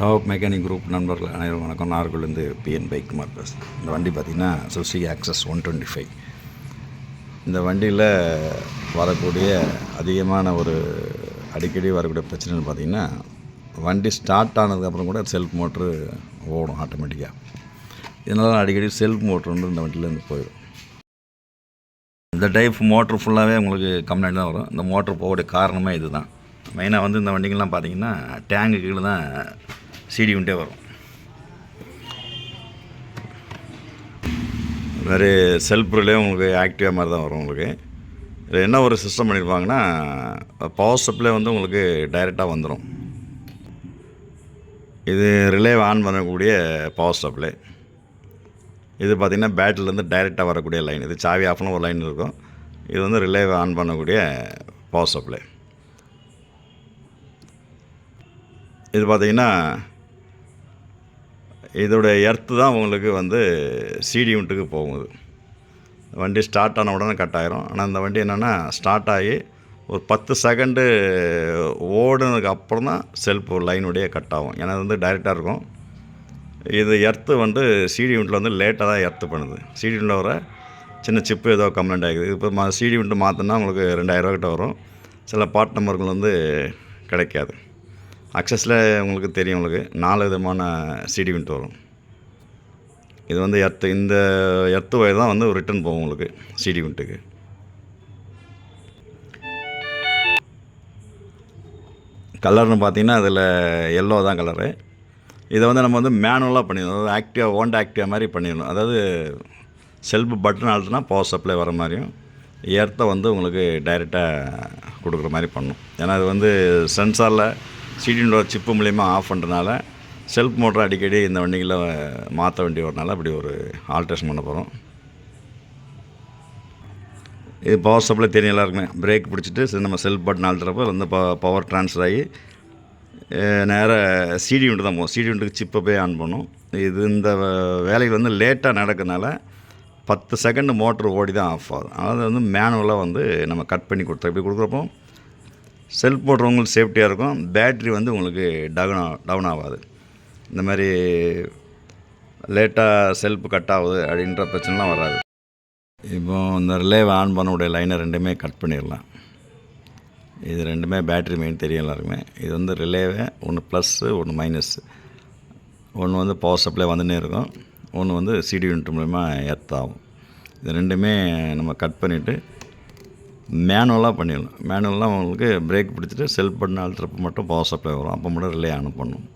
Top mechanic group நண்பர்கள் அனைவரும் வணக்கம். நாகர்கோவிலேருந்து பிஎன் பைக் குமார் இந்த வண்டி பார்த்திங்கன்னா Suzuki access one twenty five இந்த வண்டியில் வரக்கூடிய அதிகமான ஒரு அடிக்கடி வரக்கூடிய பிரச்சனைன்னு பார்த்திங்கன்னா வண்டி ஸ்டார்ட் ஆனதுக்கப்புறம் கூட செல்ஃப் மோட்ரு ஓடும் ஆட்டோமேட்டிக்காக இதனால் அடிக்கடி செல்ஃப் மோட்ரு வந்து இந்த வண்டியிலேருந்து போயிடும். இந்த டைப் மோட்ரு ஃபுல்லாகவே உங்களுக்கு கம்ப்ளைண்ட் தான் வரும். இந்த மோட்ரு போகக்கூடிய காரணமே இது தான் மெயினாக வந்து இந்த வண்டிங்கெல்லாம் பார்த்தீங்கன்னா டேங்கு கீழே தான் சிடி உண்டே வரும். வேறு செல்ஃப் ரிலே உங்களுக்கு ஆக்டிவாக மாதிரி தான் வரும் உங்களுக்கு. இதில் என்ன ஒரு சிஸ்டம் பண்ணியிருப்பாங்கன்னா பவர் சப்ளை வந்து உங்களுக்கு டைரெக்டாக வந்துடும் இது ரிலே ஆன் பண்ணக்கூடிய பவர் சப்ளை இது பார்த்திங்கன்னா பேட்டரிலேருந்து டைரெக்டாக வரக்கூடிய லைன் இது சாவி ஆஃப்னு ஒரு லைன் இருக்கும். இது வந்து ரிலே ஆன் பண்ணக்கூடிய பவர் சப்ளை இது பார்த்திங்கன்னா இதோடைய எர்த்து தான் உங்களுக்கு வந்து சிடி யூனிட்டுக்கு போகுது. வண்டி ஸ்டார்ட் ஆன உடனே கட் ஆகிரும் ஆனால் இந்த வண்டி என்னென்னா ஸ்டார்ட் ஆகி ஒரு பத்து செகண்டு ஓடுனதுக்கு அப்புறம் தான் செல்ஃப் லைனுடைய கட் ஆகும். ஏன்னா அது வந்து டைரெக்டாக இருக்கும். இது எர்த்து வந்து சிடி யூனிட்டில் வந்து லேட்டாக தான் எர்த்து பண்ணுது. சிடி யூனிட்டில் வர சின்ன சிப்பு ஏதோ கம்ப்ளைண்ட் ஆகிடுது இப்போ மா சிடி யூனிட் மாற்றினா உங்களுக்கு ரெண்டாயிரரூவா கிட்ட வரும். சில பார்ட் நம்பர்கள் வந்து கிடைக்காது. அக்சஸில் உங்களுக்கு தெரியும் உங்களுக்கு. நாலு விதமான சிடி விண்ட் வரும். இது வந்து எர்த்து இந்த எர்த்து வயது தான் வந்து ரிட்டர்ன் போகும் உங்களுக்கு சிடி விண்ட்டுக்கு கலர்னு பார்த்தீங்கன்னா அதில் எல்லோ தான் கலரு இதை வந்து நம்ம வந்து மேனுவலாக பண்ணிடணும். அதாவது ஆக்டிவாக ஓண்ட் ஆக்டிவாக மாதிரி பண்ணிடணும். அதாவது செல்ஃப் பட்டன் ஆல்ட்னா பவர் சப்ளை வர மாதிரியும் எர்த்தை வந்து உங்களுக்கு டைரெக்டாக கொடுக்குற மாதிரி பண்ணணும் ஏன்னா அது வந்து சென்சாரில் சிடியோட சிப்பு மூலிமா ஆஃப் பண்ணுறதுனால செல்ஃப் மோட்டர் அடிக்கடி இந்த வண்டிகளில் மாற்ற வேண்டி வரனால அப்படி ஒரு ஆல்ட்ரேஷன் பண்ண போகிறோம் இது பவர் சப்ளை தெரியும் எல்லாருக்குமே. பிரேக் பிடிச்சிட்டு நம்ம செல்ஃப் பட்டன் அழுத்துறப்போ வந்து ப பவர் ட்ரான்ஸ்ஃபர் ஆகி நேராக சிடி உண்டு தான் போகும் சிடி உண்டுக்கு சிப்பை போய் ஆன் பண்ணும். இது இந்த வேலை வந்து லேட்டாக நடக்கிறதுனால பத்து செகண்ட் மோட்ரு ஓடி தான் ஆஃப் ஆகும் அதாவது வந்து மேனுவலாக வந்து நம்ம கட் பண்ணி கொடுத்தோம் இப்படி கொடுக்குறப்போ செல்ஃப் போடுறவங்களுக்கு சேஃப்டியாக இருக்கும். பேட்ரி வந்து உங்களுக்கு டவுன் டவுன் ஆகாது. இந்த மாதிரி லேட்டாக செல்ஃப் கட் ஆகுது அப்படின்ற பிரச்சனைலாம் வராது. இப்போ இந்த ரிலேவை ஆன் பண்ணக்கூடிய லைனை ரெண்டுமே கட் பண்ணிடலாம். இது ரெண்டுமே பேட்ரி மெயின் தெரியும் எல்லாருக்குமே. இது வந்து ரிலேவே ஒன்று ப்ளஸ்ஸு ஒன்று மைனஸ்ஸு ஒன்று வந்து பவர் சப்ளை வந்துன்னே இருக்கும். ஒன்று வந்து சிடி யூனிட் மூலிமா எர்த் ஆகும். இது ரெண்டுமே நம்ம கட் பண்ணிவிட்டு மேனுவலாக பண்ணிடணும் மேனுவலாக உங்களுக்கு பிரேக் பிடிச்சிட்டு செல்ஃப் பண்ண அழுத்துறப்ப மட்டும் பவர் சப்ளை வரும். அப்போ மட்டும் ரிலே ஆன் பண்ணணும்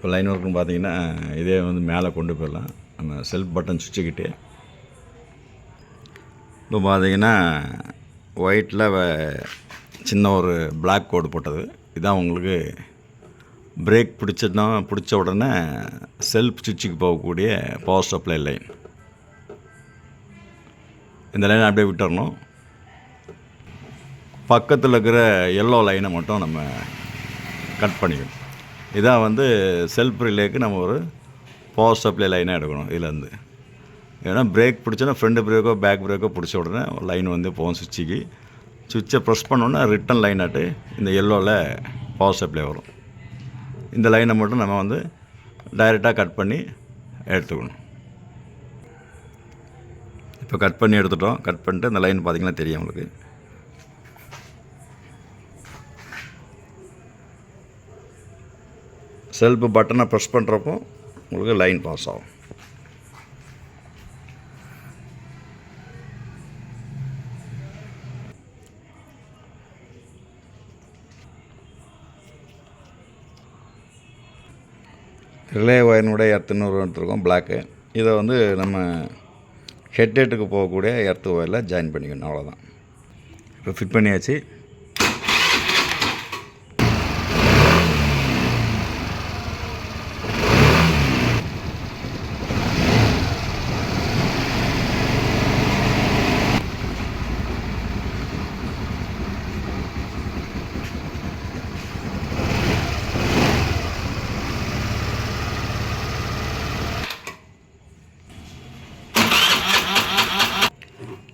இப்போ லைன் ஒர்க்குன்னு பார்த்தீங்கன்னா இதே வந்து மேலே கொண்டு போயிடலாம். நம்ம செல்ஃப் பட்டன் சுவிட்சுக்கிட்டே இப்போ பார்த்தீங்கன்னா ஒயிட்டில் சின்ன ஒரு பிளாக் கோடு போட்டது. இதான் உங்களுக்கு பிரேக் பிடிச்சதுனா பிடிச்ச உடனே செல்ஃப் சுவிட்சுக்கு போகக்கூடிய பவர் சப்ளை லைன் இந்த லைனை அப்படியே விட்டுறணும். பக்கத்தில் இருக்கிற எல்லோ லைனை மட்டும் நம்ம கட் பண்ணிக்கணும். இதான் வந்து செல்ஃப் ரிலேக்கு நம்ம ஒரு பவர் சப்ளை லைனாக எடுக்கணும் இதுலேருந்து. ஏன்னா பிரேக் பிடிச்சோன்னா ஃப்ரண்ட் பிரேக்கோ பேக் பிரேக்கோ பிடிச்ச உடனே லைன் வந்து போகும் சுவிட்சுக்கு. சுவிட்சை ப்ரெஸ் பண்ணோன்னா ரிட்டன் லைனாட்டு இந்த எல்லோவில் பவர் சப்ளை வரும். இந்த லைனை மட்டும் நம்ம வந்து டைரெக்டாக கட் பண்ணி எடுத்துக்கணும். இப்போ கட் பண்ணி எடுத்துட்டோம். கட் பண்ணிட்டு இந்த லைன் பார்த்திங்கன்னா தெரியும் உங்களுக்கு. செல்ஃப் பட்டனை ப்ரெஸ் பண்ணுறப்போ உங்களுக்கு லைன் பாஸ் ஆகும். ரிலே ஒயர்னுடைய எர்த்துன்னு எடுத்துருக்கோம் பிளாக்கு இதை வந்து நம்ம ஹெட்லைட்டுக்கு போகக்கூடிய எர்த்து ஒயரில் ஜாயின் பண்ணிக்கணும் அவ்வளோதான் இப்போ ஃபிட் பண்ணியாச்சு.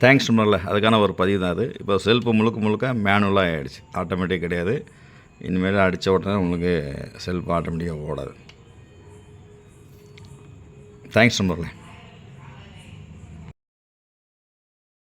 தேங்க்ஸ் நம்பரில் அதுக்கான ஒரு பதிவு தான் அது. இப்போ செல்ஃபு முழுக்க முழுக்க மேனுவலாக ஆகிடுச்சு ஆட்டோமேட்டிக் கிடையாது. இனிமேல் அடித்த உடனே உங்களுக்கு செல்ஃப் ஆட்டோமேட்டிக்காக ஓடாது. தேங்க்ஸ் நம்பரில்